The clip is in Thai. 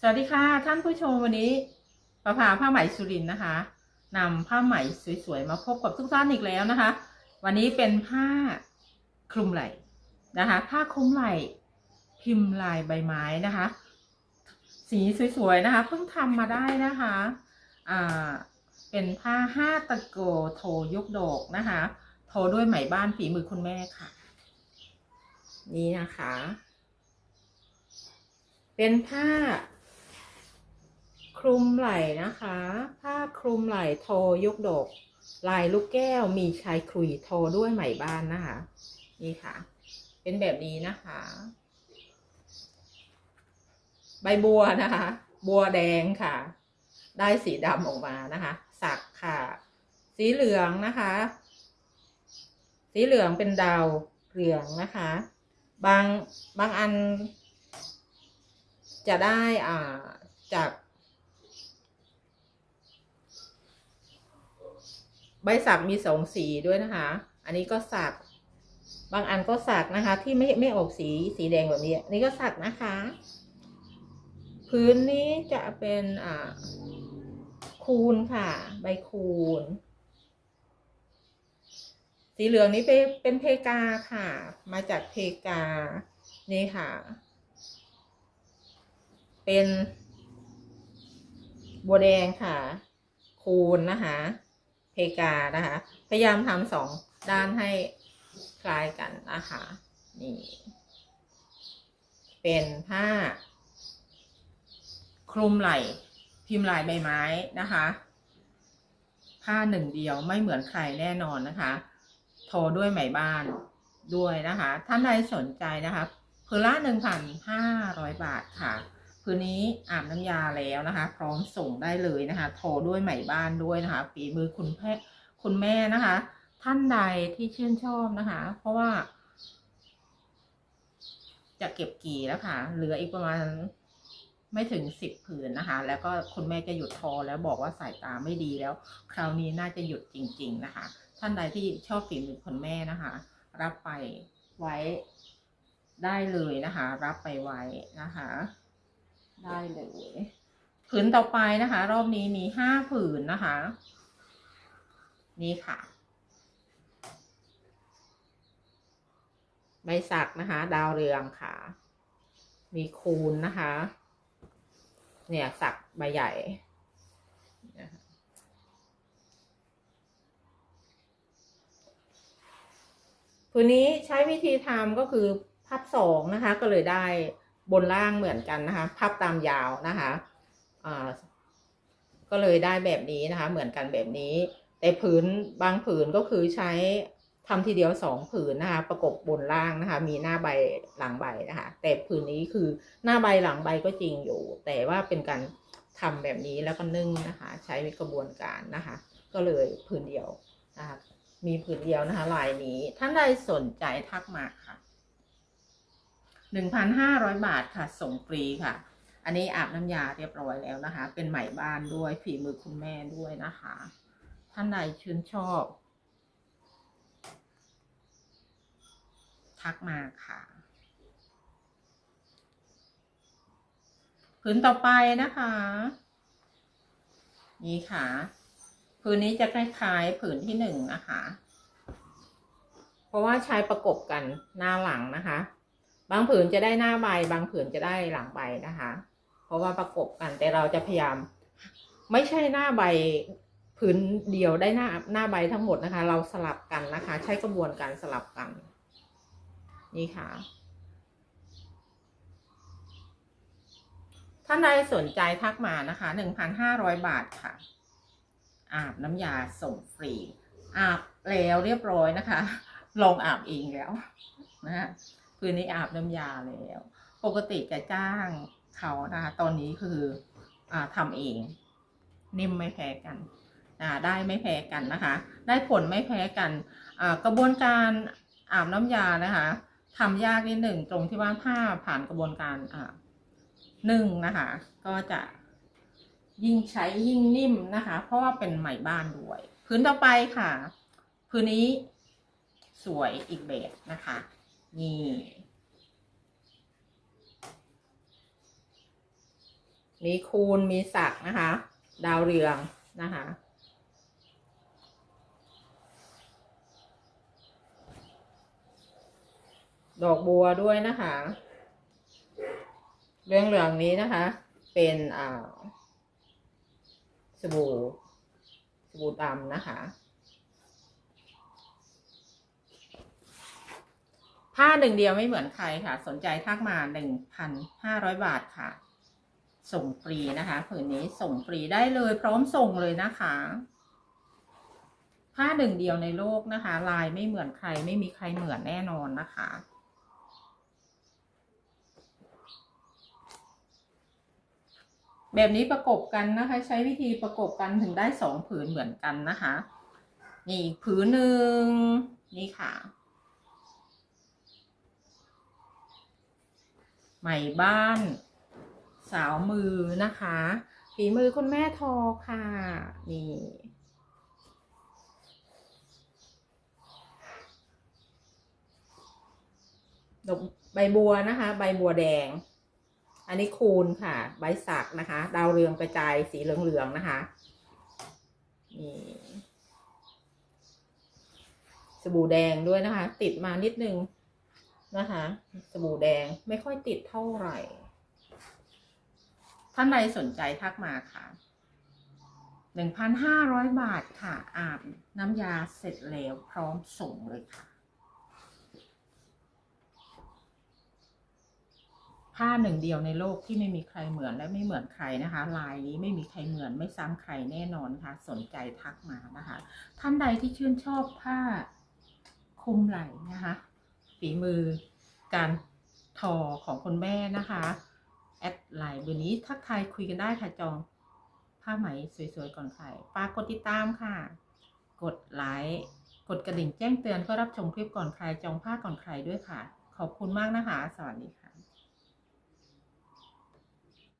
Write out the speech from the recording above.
สวัสดีค่ะ ท่านผู้ชมวันนี้ประภาผ้าไหมสุรินนะคะนำผ้าไหมสวยๆมาพบกับทุกท่านอีกแล้วนะคะ วันนี้เป็นผ้าคลุมไหล่นะคะ ผ้าคลุมไหล่พิมพ์ลายใบไม้นะคะ สีสวยๆนะคะเพิ่งทำมาได้นะคะอ่าเป็นผ้าห้าตะโกโทยกโดกนะคะ โทด้วยไหมบ้านฝีมือคุณแม่ค่ะ นี่นะคะ เป็นผ้า คลุมไหล่นะคะ ผ้าคลุมไหล่โทยกดก ลายลูกแก้วมีชายคลุยโทด้วยไหมบ้านนะคะ นี่ค่ะ เป็นแบบนี้นะคะ ใบบัวนะคะ บัวแดงค่ะ ได้สีดำออกมานะคะ สักค่ะ สีเหลืองนะคะ สีเหลืองเป็นดาวเหลืองนะคะ บางบางอันจะได้อ่าจาก ใบสักมีสองสีด้วยนะคะ อันนี้ก็สัก บางอันก็สักนะคะ ที่ไม่ไม่ออกสีสีแดงแบบนี้อันนี้ก็สักนะคะ พื้นนี้จะเป็นอ่าคูณค่ะ ใบคูณ สีเหลืองนี้เป็นเป็นเพกาค่ะ มาจากเพกา นี่ค่ะ เป็นบัวแดงค่ะ คูณนะคะ กานะคะ พยายามทำสองด้านให้คล้ายกันนะคะนี่ เป็นผ้า คลุมไหล่พิมพ์ลายใบไม้นะคะ ผ้าหนึ่งเดียวไม่เหมือนใครแน่นอนนะคะ โทรด้วยไหมบ้านด้วยนะคะ ท่านใดสนใจนะคะ เพื้นละหนึ่งพันห้าร้อยบาทค่ะ พื้นนี้อาบน้ำยาแล้วนะคะ พร้อมส่งได้เลยนะคะ โทรด้วยไหมบ้านด้วยนะคะฝีมือคุณแพ่คุณแม่นะคะ ท่านใดที่ชื่นชอบนะคะ เพราะว่า จะเก็บกี่แล้วค่ะ เหลืออีกประมาณไม่ถึงสิบผืนนะคะ แล้วก็คุณแม่จะหยุดทอแล้วบอกว่าสายตาไม่ดีแล้ว คราวนี้น่าจะหยุดจริง ๆ นะคะ ท่านใดที่ชอบฝีมือคุณแม่นะคะ รับไปไว้ได้เลยนะคะ รับไปไว้นะคะ ได้เลยผืนต่อไปนะคะ รอบนี้มีห้าผืนนะคะ นี่ค่ะ ใบสักนะคะ ดาวเรืองค่ะ มีคูณนะคะ เนี่ยสักใบใหญ่ผืนนี้ใช้วิธีทำก็คือพับสองนะคะ ก็เลยได้ บนล่างเหมือนกันนะคะ พับตามยาวนะคะอ่าก็เลยได้แบบนี้นะคะ เหมือนกันแบบนี้ แต่ผืนบางผืนก็คือใช้ทำทีเดียวสองผืนนะคะ ประกบบนล่างนะคะ มีหน้าใบหลังใบนะคะ แต่ผืนนี้คือหน้าใบหลังใบก็จริงอยู่ แต่ว่าเป็นการทำแบบนี้แล้วก็นึ่งนะคะ ใช้กระบวนการนะคะ ก็เลยผืนเดียวนะคะมีผืนเดียวนะคะลายนี้ท่านใดสนใจทักมาค่ะ หนึ่งพันห้าร้อยบาทค่ะ ส่งฟรีค่ะ อันนี้อาบน้ำยาเรียบร้อยแล้วนะคะ เป็นไหมบ้านด้วยฝีมือคุณแม่ด้วยนะคะ ท่านใดชื่นชอบ ทักมาค่ะผืนต่อไปนะคะ นี่ค่ะผืนนี้จะคล้ายๆผืนที่หนึ่งนะคะ เพราะว่าใช้ประกบกันหน้าหลังนะคะ บางผืนจะได้หน้าใบ บางผืนจะได้หลังใบนะคะ เพราะว่าประกบกันแต่เราจะพยายาม ไม่ใช่หน้าใบผืนเดียวได้หน้าหน้าใบทั้งหมดนะคะ เราสลับกันนะคะ ใช้กระบวนการสลับกัน นี่ค่ะ ท่านใดสนใจทักมานะคะหนึ่งพันห้าร้อยบาทค่ะ อาบน้ำยาส่งฟรี อาบแล้วเรียบร้อยนะคะ ลองอาบเองแล้วนะ คืนนี้อาบน้ำยาแล้ว ปกติจะจ้างเขานะคะตอนนี้คืออ่าทำเอง นิ่มไม่แพ้กันอ่าได้ไม่แพ้กันนะคะ ได้ผลไม่แพ้กันอ่ากระบวนการอาบน้ำยานะคะทำยากนิดหนึ่งตรงที่ว่าผ้าผ่านกระบวนการอ่านึ่งนะคะ ก็จะยิ่งใช้ยิ่งนิ่มนะคะ เพราะว่าเป็นไหมบ้านด้วย พื้นต่อไปค่ะ พื้นนี้สวยอีกแบบนะคะ นี่ มีคูณมีสักนะคะ ดาวเรืองนะคะดอกบัวด้วยนะคะ เรื่องเหลืองนี้นะคะ เป็นอ่าสบู่สบู่ดำนะคะ ผ้า หนึ่งเดียวไม่เหมือนใครค่ะ สนใจทักมาหนึ่งพันห้าร้อยบาทค่ะ ส่งฟรีนะคะผืนนี้ส่งฟรีได้เลย พร้อมส่งเลยนะคะผ้าหนึ่งเดียวในโลกนะคะ ลายไม่เหมือนใครไม่มีใครเหมือนแน่นอนนะคะ แบบนี้ประกบกันนะคะ ใช้วิธีประกบกันถึงได้สองผืนเหมือนกันนะคะ นี่ผืนหนึ่งนี่ค่ะ ใหม่บ้าน สาวมือนะคะฝีมือคุณแม่ทอค่ะ นี่ดอกใบบัวนะคะ ใบบัวแดง อันนี้คูณค่ะ ใบสักนะคะ ดาวเรืองกระจายสีเหลืองๆนะคะนี่สบู่แดงด้วยนะคะ ติดมานิดนึง นะคะสบู่แดงไม่ค่อยติดเท่าไหร่ ท่านใดสนใจทักมาค่ะหนึ่งพันห้าร้อยบาทค่ะ อาบน้ำยาเสร็จแล้วพร้อมส่งเลยค่ะ ผ้าหนึ่งเดียวในโลกที่ไม่มีใครเหมือนและไม่เหมือนใครนะคะ ลายนี้ไม่มีใครเหมือนไม่ซ้ำใครแน่นอนค่ะ สนใจทักมานะคะ ท่านใดที่ชื่นชอบผ้าคลุมไหล่นะคะ ฝีมือการทอของคนแม่นะคะแอดไลน์เบอร์นี้ทักทายคุยกันได้ค่ะจองผ้าไหมสวยๆก่อนใครฝากกดติดตามค่ะ กดไลค์กดกระดิ่งแจ้งเตือนเพื่อรับชมคลิปก่อนใครจองผ้าก่อนใครด้วยค่ะ ขอบคุณมากนะคะ สวัสดีค่ะ